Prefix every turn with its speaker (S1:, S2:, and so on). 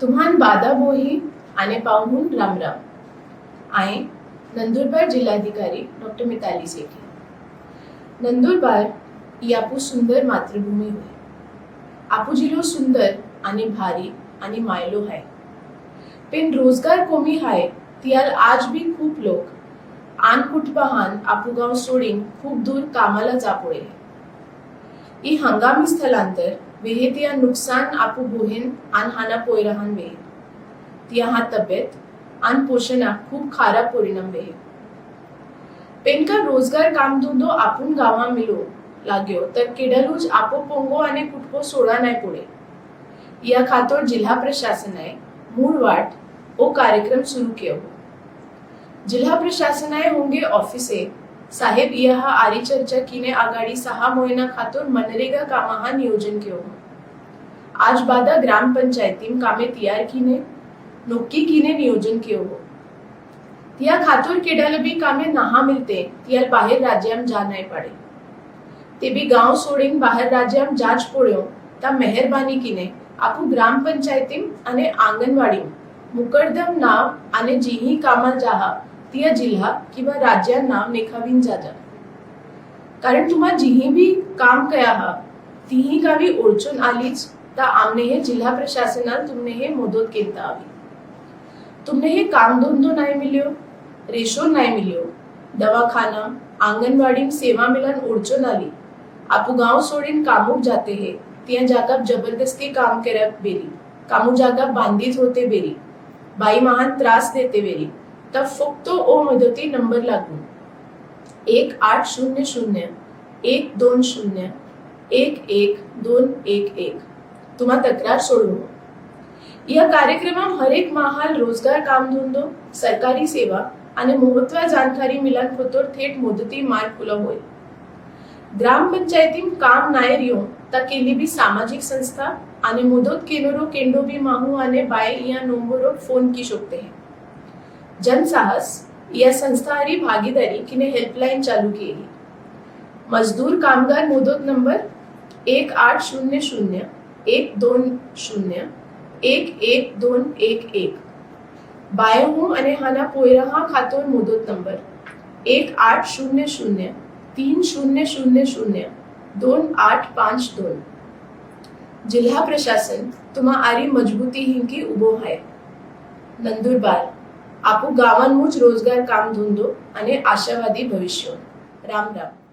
S1: तुम्हान बादाबोही आने पाहून राम आहे नंदुरबार जिल्हाधिकारी डॉक्टर मिताली सेठी. नंदुरबार ही आपू सुंदर मातृभूमी होय. आपू जिलो सुंदर आणि भारी आणि मायलो हाय. पण रोजगार कोमी हाय तियाल आज बी खूप लोक. आन कुटबहान आपू गाव सोडीन खूप दूर कामाला जा ही हंगामी स्थलांतर वेहे तिया नुकसान आपू बोहेन आन हाना पोयराहान वेहे तिया हा तब्येत आन पोषणा खूप खारा परिणाम वेहे पेनका रोजगार काम धंदो आपुन गावा मिलो लाग्यो तर केडलूज आपो पोंगो आणि कुटको सोडा नाही पुढे या खातोर जिल्हा प्रशासनाय मूळ वाट ओ कार्यक्रम सुरू केलो जिल्हा प्रशासनाय होंगे ऑफिसे साहेब यहा आरी चर्चा कीने आघाडी सहा महिना खातोर मनरेगा कामाहा नियोजन केलो आज बादा ग्राम पंचायतीम कामे तयार कीने नोक्की कीने नियोजन केलो तिया खातोर केडाल बी कामे नहा मिलते तियाल बाहेर राज्याम जा नाही पडे ते बी गाव सोडीन बाहेर राज्याम जाज पोळ्यो ता मेहरबानी कीने आपू ग्राम पंचायतीम અને આંગણવાડી મુકરદમ નામ અને જીહી કામા જાહા तिया जिल्हा किंवा राज्यांना नेखावीन जाता. कारण तुम्हा जिही बी काम कया हा तीही गावी ओळचून आलीच ता आमने हे जिल्हा प्रशासनात तुमने हे मदत केता आवी. तुमने हे काम धंदो नाही मिल्यो रेशो नाही मिल्यो दवाखाना आंगणवाडी सेवा मिलन ओळचून आली आपू गाव सोडीन कामूक जाते हे तिया जागा जबरदस्ती काम करप बेरी कामू जागा बांधीच होते बेरी बाई महान त्रास देते बेरी तर फक्त ओ मदती नंबर लागून एक आठ शून्य शून्य एक दोन शून्य एक एक दोन एक एक। तुम्हा तक्रार सोडू या कार्यक्रमात हरेक महाल रोजगार कामधंदो सरकारी सेवा आणि महत्त्व जानकारी मिलान होतो थेट मुदती मार्ग खुला होईल ग्रामपंचायतीम काम नायर येऊन ता केली बी सामाजिक संस्था आणि मुदत केनोरो केंडो बी माहू आणि बाय या नंबरो फोन की शकते हैं। जनसाहस या संस्थाहारी भागीदारी किने हेल्पलाईन चालू केली. मजदूर कामगार मोदक नंबर एक आठ शून्य शून्य एक दोन शून्य एक एक दोन एक एक. बायहू आणि हाना पोयरहा खातोय मोदत नंबर एक आठ शून्य शून्य तीन शून्य शून्य शून्य दोन आठ पाच दोन. जिल्हा प्रशासन तुम्हा आरी मजबूती हिंकी उभो आहे नंदुरबार. आपू गावांमुच रोजगार काम धंदो आणि आशावादी भविष्य राम राम